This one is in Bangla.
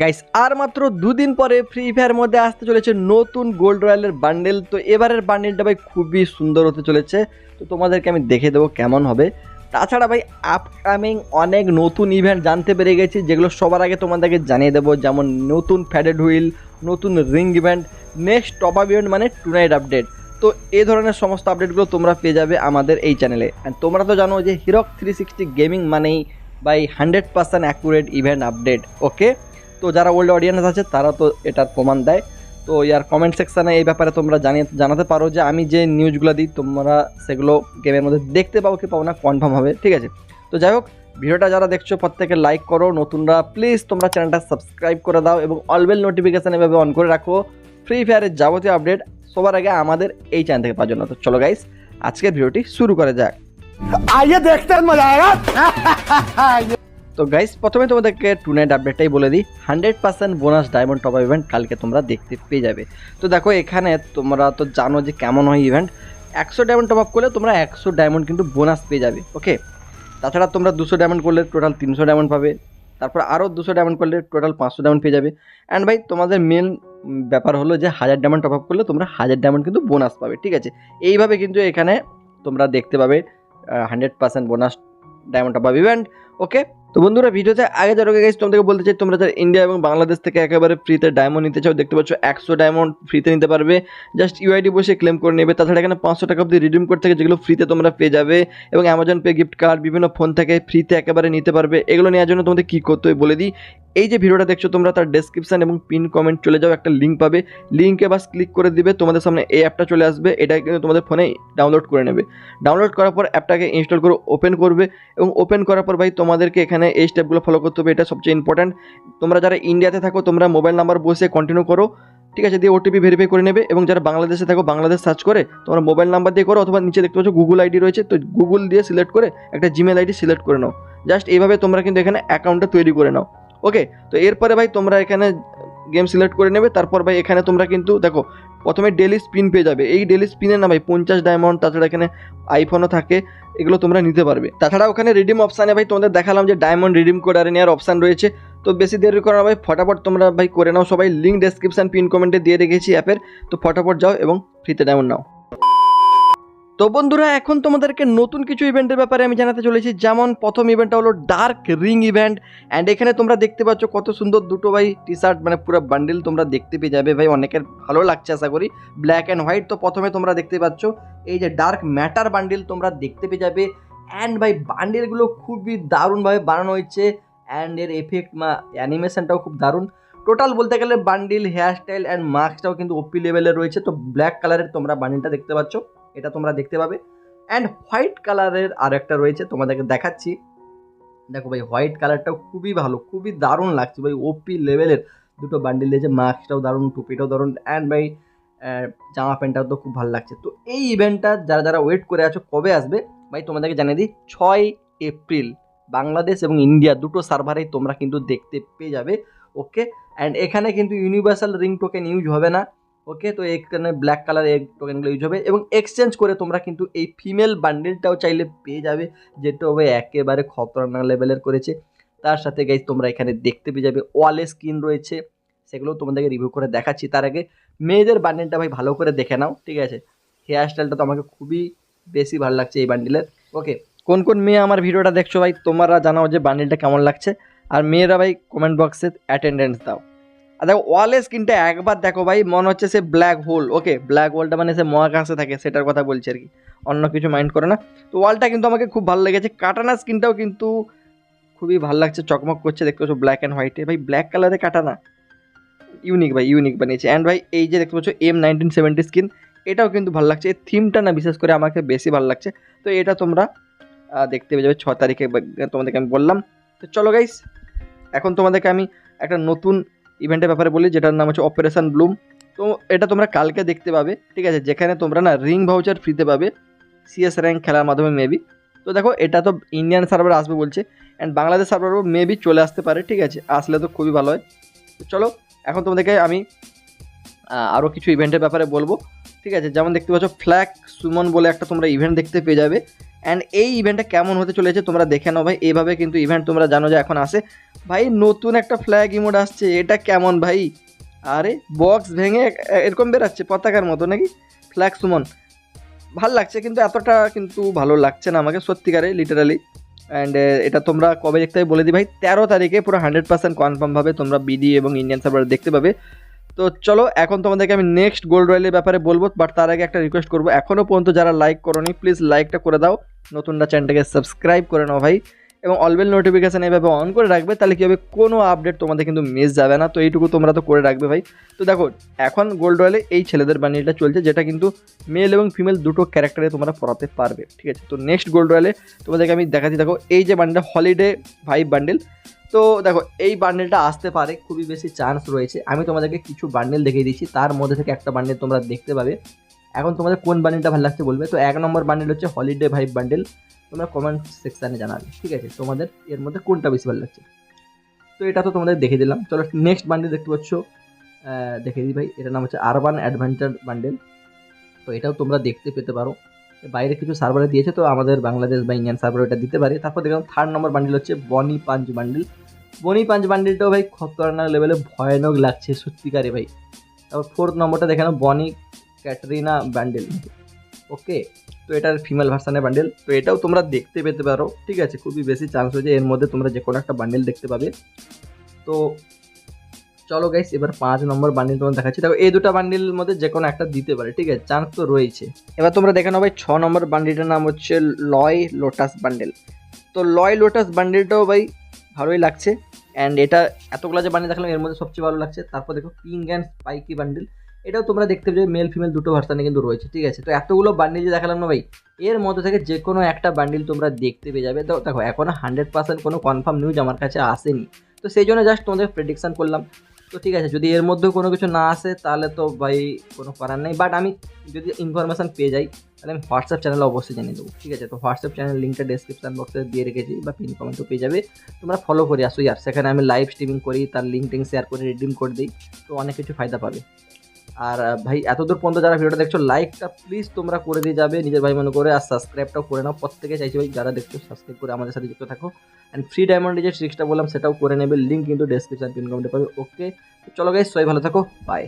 গাইস আর মাত্র দুদিন পরে ফ্রি ফায়ার মধ্যে আসতে চলেছে নতুন গোল্ড রয়্যালের বান্ডেল তো এবারের বান্ডেলটা ভাই খুবই সুন্দর হতে চলেছে। তো তোমাদেরকে আমি দেখে দেবো কেমন হবে। তাছাড়া ভাই আপকামিং অনেক নতুন ইভেন্ট জানতে পেরে গেছি, যেগুলো সবার আগে তোমাদেরকে জানিয়ে দেবো। যেমন নতুন ফ্যাডেড হুইল নতুন ring event next top up event মানে টু নাইট আপডেট তো এই ধরনের সমস্ত আপডেটগুলো তোমরা পেয়ে যাবে আমাদের এই চ্যানেলে তোমরা তো জানো যে হিরক থ্রি সিক্সটি গেমিং মানেই by hundred percent accurate event update okay তো যারা ওল্ড অডিয়েন্স আছে, তারা তো এটার প্রমাণ দেয়। তো ইয়ার কমেন্ট সেকশানে এই ব্যাপারে তোমরা জানিয়ে জানাতে পারো যে আমি যে নিউজগুলো দিই, তোমরা সেগুলো গেমের মধ্যে দেখতে পাও কি পাবো না কনফার্ম হবে, ঠিক আছে? তো যাই হোক, ভিডিওটা যারা দেখছ প্রত্যেকে লাইক করো। নতুনরা প্লিজ তোমরা চ্যানেলটা সাবস্ক্রাইব করে দাও এবং অলবেল নোটিফিকেশান এভাবে অন করে রাখো। ফ্রি ফায়ারের যাবতীয় আপডেট সবার আগে আমাদের এই চ্যানেল থেকে পাওয়ার জন্য। তো চলো গাইস আজকের ভিডিওটি শুরু করে যাক। আইয়ে দেখতে মজা তো গাইস প্রথমে তোমাদেরকে টু নাইট আপডেটটাই বলে দিই। Hundred percent bonus diamond top event কালকে তোমরা দেখতে পেয়ে যাবে। তো দেখো, এখানে তোমরা তো জানো যে কেমন হয় ইভেন্ট একশো ডায়মন্ড টপ আপ করলে তোমরা একশো ডায়মন্ড কিন্তু বোনাস পেয়ে যাবে ওকে তাছাড়া তোমরা দুশো ডায়মন্ড করলে টোটাল তিনশো ডায়মন্ড পাবে। তারপর আরও দুশো ডায়মন্ড করলে টোটাল পাঁচশো ডায়মন্ড পেয়ে যাবে। অ্যান্ড ভাই, তোমাদের মেন ব্যাপার হলো যে হাজার ডায়মন্ড টপ আপ করলে তোমরা হাজার ডায়মন্ড কিন্তু বোনাস পাবে, ঠিক আছে? এইভাবে কিন্তু এখানে তোমরা দেখতে পাবে hundred percent bonus diamond top up event okay তো বন্ধুরা ভিডিওতে আগে যারা গেছি তোমাদেরকে বলতে চাই, তোমরা যারা ইন্ডিয়া এবং বাংলাদেশ থেকে একেবারে ফ্রিতে ডায়মন্ড নিতে চাও, দেখতে পাচ্ছ একশো ডায়মন্ড ফ্রিতে নিতে পারবে। জাস্ট ইউআইডি বসে ক্লেম করে নেবে, তাছাড়া এখানে পাঁচশো টাকা অব্দি রিডিম কোড থাকে, যেগুলো ফ্রিতে তোমরা পেয়ে যাবে। এবং অ্যামাজন পে গিফট কার্ড বিভিন্ন ফোন থেকে ফ্রিতে একেবারে নিতে পারবে। এগুলো নেওয়ার জন্য তোমাদের কী করতে হবে বলে দিই এই যে ভিডিওটা দেখছ, তোমরা তার ডেসক্রিপশন এবং পিন কমেন্ট চলে যাও, একটা লিঙ্ক পাবে। লিঙ্কে বাস ক্লিক করে দিবে, তোমাদের সামনে এই অ্যাপটা চলে আসবে, এটা কিন্তু তোমাদের ফোনে ডাউনলোড করে নেবে। ডাউনলোড করার পর অ্যাপটাকে ইনস্টল করে ওপেন করবে এবং ওপেন করার পর ভাই তোমাদেরকে এখানে এই স্টেপগুলো ফলো করতে হবে, এটা সবচেয়ে ইম্পর্ট্যান্ট তোমরা যারা ইন্ডিয়াতে থাকো, তোমরা মোবাইল নাম্বার বসে কন্টিনিউ করো, ঠিক আছে? দিয়ে ওটিপি ভেরিফাই করে নেবে এবং যারা বাংলাদেশে থাকো বাংলাদেশ সার্চ করে, তোমরা মোবাইল নাম্বার দিয়ে করো অথবা নিচে দেখতে পাচ্ছ গুগল আইডি রয়েছে, তো গুগল দিয়ে সিলেক্ট করে একটা জিমেল আইডি সিলেক্ট করে নাও। জাস্ট এইভাবে তোমরা কিন্তু এখানে অ্যাকাউন্টটা তৈরি করে নাও। ওকে তো এরপরে ভাই তোমরা এখানে গেম সিলেক্ট করে নেবে, তারপর ভাই এখানে তোমরা কিন্তু দেখো, প্রথমে ডেলি স্পিন পেয়ে যাবে। এই ডেলি স্পিনে না ভাই পঞ্চাশ ডায়মন্ড তাছাড়া এখানে আইফোনও থাকে, এগুলো তোমরা নিতে পারবে। তাছাড়া ওখানে রিডিম অপশানে ভাই তোমাদের দেখালাম যে ডায়মন্ড রিডিম কোড আর নেওয়ার অপশান রয়েছে। তো বেশি দেরি করো ভাই, ফটাফট তোমরা ভাই করে নাও সবাই লিঙ্ক ডেসক্রিপশন পিন কমেন্টে দিয়ে রেখেছি অ্যাপের। তো ফটাফট যাও এবং ফ্রিতে ডায়মন্ড নাও। তো বন্ধুরা, এখন তোমাদেরকে নতুন কিছু ইভেন্টের ব্যাপারে আমি জানাতে চলেছি। যেমন প্রথম ইভেন্টটা হলো ডার্ক রিং ইভেন্ট অ্যান্ড এখানে তোমরা দেখতে পাচ্ছ কত সুন্দর দুটো ভাই টি শার্ট মানে পুরো বান্ডেল তোমরা দেখতে পেয়ে যাবে। ভাই, অনেকের ভালো লাগছে আশা করি। ব্ল্যাক অ্যান্ড হোয়াইট তো প্রথমে তোমরা দেখতে পাচ্ছ। এই যে ডার্ক ম্যাটার বান্ডেল তোমরা দেখতে পেয়ে যাবে। অ্যান্ড ভাই বান্ডেলগুলো খুবই দারুণভাবে বানানো হয়েছে। অ্যান্ড এর এফেক্ট মা অ্যানিমেশনটাও খুব দারুণ। টোটাল বলতে গেলে বান্ডিল হেয়ারস্টাইল অ্যান্ড মাস্কটাও কিন্তু ওপি লেভেলে রয়েছে। তো ব্ল্যাক কালারের তোমরা বান্ডিলটা দেখতে পাচ্ছ। এটা তোমরা দেখতে পাবে। অ্যান্ড হোয়াইট কালারের আর একটা রয়েছে, তোমাদেরকে দেখাচ্ছি। দেখো ভাই হোয়াইট কালারটাও খুবই ভালো, খুবই দারুণ লাগছে ভাই ওপি লেভেলের দুটো বান্ডিল দিয়েছে মাস্কটাও দারুণ, টুপিটাও দারুণ অ্যান্ড ভাই জামা প্যান্টটাও তো খুব ভালো লাগছে। তো এই ইভেন্টটা যারা যারা ওয়েট করে আছো, কবে আসবে? ভাই, তোমাদেরকে জানিয়ে দিই, ছয় এপ্রিল, বাংলাদেশ এবং ইন্ডিয়া দুটো সার্ভারেই তোমরা কিন্তু দেখতে পেয়ে যাবে ওকে অ্যান্ড এখানে কিন্তু ইউনিভার্সাল রিং টোকেন ইউজ হবে না। ওকে তো এখানে ব্ল্যাক কালার এই টোকেনগুলো ইউজ হবে এবং এক্সচেঞ্জ করে তোমরা কিন্তু এই ফিমেল বান্ডেলটাও চাইলে পেয়ে যাবে, যেটা হবে একেবারে খতরনাক লেভেলের করেছে। তার সাথে গাইজ তোমরা এখানে দেখতে পেয়ে যাবে ওয়ালে স্কিন রয়েছে, সেগুলো তোমাদেরকে রিভিউ করে দেখাচ্ছি। তার আগে মেয়েদের বান্ডেলটা ভাই ভালো করে দেখে নাও, ঠিক আছে? হেয়ার স্টাইলটা তো আমাকে খুবই বেশি ভালো লাগছে এই বান্ডেলের ওকে কোন কোন মেয়ে আমার ভিডিওটা দেখছ ভাই, তোমরা জানাও যে বান্ডেলটা কেমন লাগছে। আর মেয়েরা ভাই কমেন্ট বক্সে অ্যাটেন্ডেন্স দাও। আর দেখো ওয়ালের স্ক্রিনটা একবার দেখো ভাই, মনে হচ্ছে সে ব্ল্যাক হোল ওকে ব্ল্যাক হোলটা মানে সে মহাকাশে থাকে, সেটার কথা বলছি আর কি। অন্য কিছু মাইন্ড করে না। তো ওয়ালটা কিন্তু আমাকে খুব ভালো লেগেছে। কাটানা স্ক্রিনটাও কিন্তু খুবই ভালো লাগছে, চকমক করছে, দেখতে পাচ্ছ ব্ল্যাক অ্যান্ড হোয়াইটে ভাই ব্ল্যাক কালারে কাটানা। ইউনিক ভাই ইউনিক বানিয়েছে। অ্যান্ড ভাই, এই যে দেখতে পাচ্ছ এম নাইনটিন সেভেন্টি স্কিন এটাও কিন্তু ভালো লাগছে। এই থিমটা না, বিশেষ করে আমাকে বেশি ভালো লাগছে। তো এটা তোমরা দেখতে পেয়ে যাবে, ছ তারিখে, তোমাদেরকে আমি বললাম। তো চলো গাইস এখন তোমাদেরকে আমি একটা নতুন ইভেন্টের ব্যাপারে বলি, যেটার নাম হচ্ছে অপারেশন ব্লুম তো এটা তোমরা কালকে দেখতে পাবে, ঠিক আছে? যেখানে তোমরা না রিং ভাউচার ফ্রিতে পাবে সিএস র্যাঙ্ক খেলার মাধ্যমে মেবি তো দেখো, এটা তো ইন্ডিয়ান সার্ভার আসবে বলছে অ্যান্ড বাংলাদেশ সার্ভারও মেবি চলে আসতে পারে, ঠিক আছে? আসলে তো খুবই ভালো হয়। চলো, এখন তোমাদেরকে আমি আরও কিছু ইভেন্টের ব্যাপারে বলব, ঠিক আছে? যেমন দেখতে পাচ্ছ ফ্ল্যাগ সুমন বলে একটা তোমরা ইভেন্ট দেখতে পেয়ে যাবে। অ্যান্ড এই ইভেন্টটা কেমন হতে চলেছে তোমরা দেখে নাও ভাই। এইভাবে কিন্তু ইভেন্ট তোমরা জানো যে এখন আসে ভাই, নতুন একটা ফ্ল্যাগ ইমোড আসছে। এটা কেমন ভাই? আরে বক্স ভেঙে এরকম বেরাচ্ছে, পতাকার মতো নাকি? ফ্ল্যাগ সুমন ভালো লাগছে কিন্তু, এতটা কিন্তু ভালো লাগছে না আমাকে, সত্যিকারে লিটারালি অ্যান্ড এটা তোমরা কবে দেখতে হবে বলে দিই ভাই। তেরো তারিখে পুরো হান্ড্রেড পার্সেন্ট কনফার্মভাবে তোমরা বিডি এবং ইন্ডিয়ান সার্ভার দেখতে পাবে। তো চলো, এখন তোমাদেরকে আমি নেক্সট গোল্ড রয়েলের ব্যাপারে বলব বাট তার আগে একটা রিকোয়েস্ট করব। এখনও পর্যন্ত যারা লাইক করোনি প্লিজ লাইকটা করে দাও। নতুনটা চ্যানেলটাকে সাবস্ক্রাইব করে নাও ভাই। এবং অলবেল নোটিফিকেশান এইভাবে অন করে রাখবে, তাহলে কী হবে, কোনো আপডেট তোমাদের কিন্তু মিস যাবে না। তো এইটুকু তোমরা তো করে রাখবে ভাই। তো দেখো, এখন গোল্ড রয়েলে এই ছেলেদের বানিয়েটা চলছে, যেটা কিন্তু মেল এবং ফিমেল দুটো ক্যারেক্টারে তোমরা পড়াতে পারবে, ঠিক আছে? তো নেক্সট গোল্ড রয়েলে তোমাদেরকে আমি দেখাচ্ছি, দেখো, এই যে বান্ডেল হলিডে ভাইব বান্ডেল তো দেখো, এই বান্ডেলটা আসতে পারে, খুবই বেশি চান্স রয়েছে। আমি তোমাদেরকে কিছু বান্ডেল দেখিয়ে দিচ্ছি। তার মধ্যে থেকে একটা বান্ডেল তোমরা দেখতে পাবে। এখন তোমাদের কোন বান্ডেলটা ভালো লাগছে বলবে? তো এক নম্বর বান্ডেল হচ্ছে হলিডে ভাইব বান্ডেল তোমরা কমেন্ট সেকশানে জানাবে, ঠিক আছে? তোমাদের এর মধ্যে কোনটা বেশি ভালো লাগছে? তো এটা তো তোমাদের দেখে দিলাম। চলো নেক্সট বান্ডেল দেখতে পাচ্ছ। দেখে দিই ভাই। এটার নাম হচ্ছে আরবান অ্যাডভেঞ্চার বান্ডেল তো এটাও তোমরা দেখতে পেতে পারো। বাইরে কিছু সার্ভারে দিয়েছে, তো আমাদের বাংলাদেশ বা ইন্ডিয়ান সার্ভার এটা দিতে পারে। তারপর দেখলাম থার্ড নম্বর বান্ডেল হচ্ছে bunny punch bundle bunny punch বান্ডিলটাও ভাই খতরনাক লেভেলে ভয়ানক লাগছে, সত্যিকারে ভাই। তারপর ফোর্থ নম্বরটা দেখে নাও বনি ক্যাটরিনা বান্ডেল ওকে তো এটার ফিমেল ভার্সানের বান্ডেল তো এটাও তোমরা দেখতে পেতে পারো, ঠিক আছে? খুবই বেশি চান্স হয়েছে, এর মধ্যে তোমরা যে কোনো একটা বান্ডেল দেখতে পাবে। তো চলো গাইস এবার পাঁচ নম্বর বান্ডিল তোমার দেখাচ্ছি। দেখো, এই দুটো বান্ডিলের মধ্যে যে কোনো একটা দিতে পারে, ঠিক আছে? চান্স তো রয়েছে। এবার তোমরা দেখে নাও ভাই, ছ নম্বর বান্ডিলটার নাম হচ্ছে লয় লোটাস বান্ডেল তো লয় লোটাস বান্ডিলটাও ভাই, ভালোই লাগছে। অ্যান্ড এটা এতগুলো যে বান্ডিল দেখলাম, এর মধ্যে সবচেয়ে ভালো লাগছে। তারপর দেখো পিঙ্ক অ্যান্ড স্পাইকি বান্ডিল এটাও তোমরা দেখতে পাবে মেল ফিমেল দুটো ভার্সানে কিন্তু রয়েছে, ঠিক আছে? তো এতগুলো বান্ডিল যে দেখালাম না ভাই, এর মধ্যে থেকে যে কোনো একটা বান্ডিল তোমরা দেখতে পেয়ে যাবে। তো দেখো এখনও হান্ড্রেড পার্সেন্ট কোনো কনফার্ম নিউজ আমার কাছে আসেনি। তো সেই জন্য জাস্ট তোমাদের প্রেডিকশন করলাম। তো ঠিক আছে, যদি এর মধ্যেও কোনো কিছু না আসে, তাহলে তো ভাই কোনো করার নেই। বাট আমি যদি ইনফরমেশান পেয়ে যাই, তাহলে আমি হোয়াটসঅ্যাপ চ্যানেলে অবশ্যই জানিয়ে দেবো ঠিক আছে, তো হোয়াটসঅ্যাপ চ্যানেল লিঙ্কটা ডেসক্রিপশন বক্সে দিয়ে রেখেছি বা পিন কমেন্টও পেয়ে যাবে। তোমরা ফলো করে আসো আর সেখানে আমি লাইভ স্ট্রিমিং করি, তার লিঙ্ক টিঙ্ক শেয়ার করে রিডিম করে দিই, তো অনেক কিছু ফায়দা পাবে। আর ভাই, এতদূর পর্যন্ত যারা ভিডিওটা দেখছ লাইকটা প্লিজ তোমরা করে দিয়ে যাবে, নিজের ভাই মনে করে, আর সাবস্ক্রাইবটাও করে নাও। প্রত্যেকে চাইছি ভাই, যারা দেখছ সাবস্ক্রাইব করে আমাদের সাথে যুক্ত থাকো। অ্যান্ড ফ্রি ডায়মন্ডে যে ট্রিক্সটা বললাম, সেটাও করে নেবে লিঙ্ক কিন্তু ডেসক্রিপশন পিন কমেন্টে পাবে। ওকে চলো গাই সবাই ভালো থাকো বাই